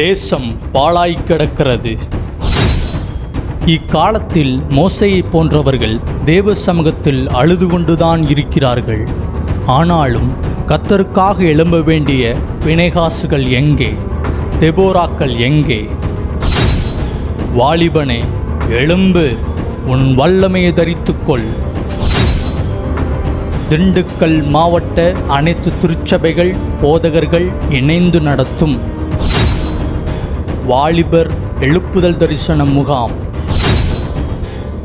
தேசம் பாழாய் கிடக்கிறது. இக்காலத்தில் மோசையை போன்றவர்கள் தேவ சமூகத்தில் அழுது கொண்டுதான் இருக்கிறார்கள். ஆனாலும் கத்தருக்காக எழும்ப வேண்டிய பிணைகாசுகள் எங்கே? தெபோராக்கள் எங்கே? வாலிபனே எழும்பு உன் வல்லமையை தரித்துக்கொள். திண்டுக்கல் மாவட்ட அனைத்து திருச்சபைகள் போதகர்கள் இணைந்து நடத்தும். வாலிபர் எழுப்புதல் தரிசன முகாம்.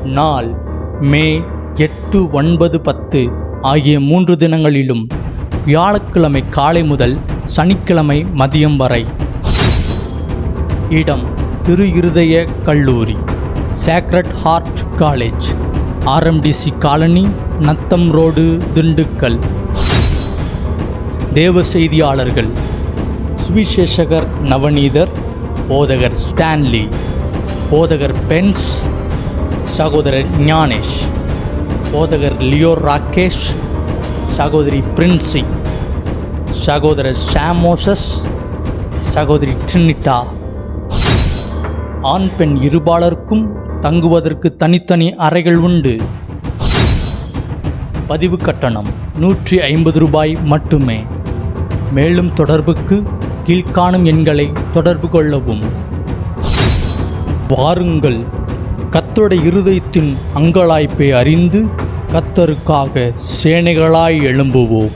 நாள் மே எட்டு ஒன்பது பத்து ஆகிய மூன்று தினங்களிலும் வியாழக்கிழமை காலை முதல் சனிக்கிழமை மதியம் வரை. இடம் திரு இருதய கல்லூரி sacred heart college RMTC colony Natham road Dindigul. தேவ செய்தியாளர்கள் சுவிசேஷகர் நவநீதர் போதகர் ஸ்டான்லி போதகர் பென்ஸ் சகோதரர் ஞானேஷ் போதகர் லியோ ராகேஷ் சகோதரி பிரின்சி சகோதரர் சாமோசஸ் சகோதரி ட்ரினிட்டா. ஆண் பெண் இருபாலருக்கும் தங்குவதற்கு தனித்தனி அறைகள் உண்டு. பதிவு கட்டணம் நூற்றி ஐம்பது ரூபாய் மட்டுமே. மேலும் தொடர்புக்கு கீழ்காணும் எண்களை தொடர்பு கொள்ளவும். வாருங்கள் கத்தருடைய இருதயத்தின் அங்கலாய்ப்பை அறிந்து கத்தருக்காக சேனைகளாய் எழும்புவோம்.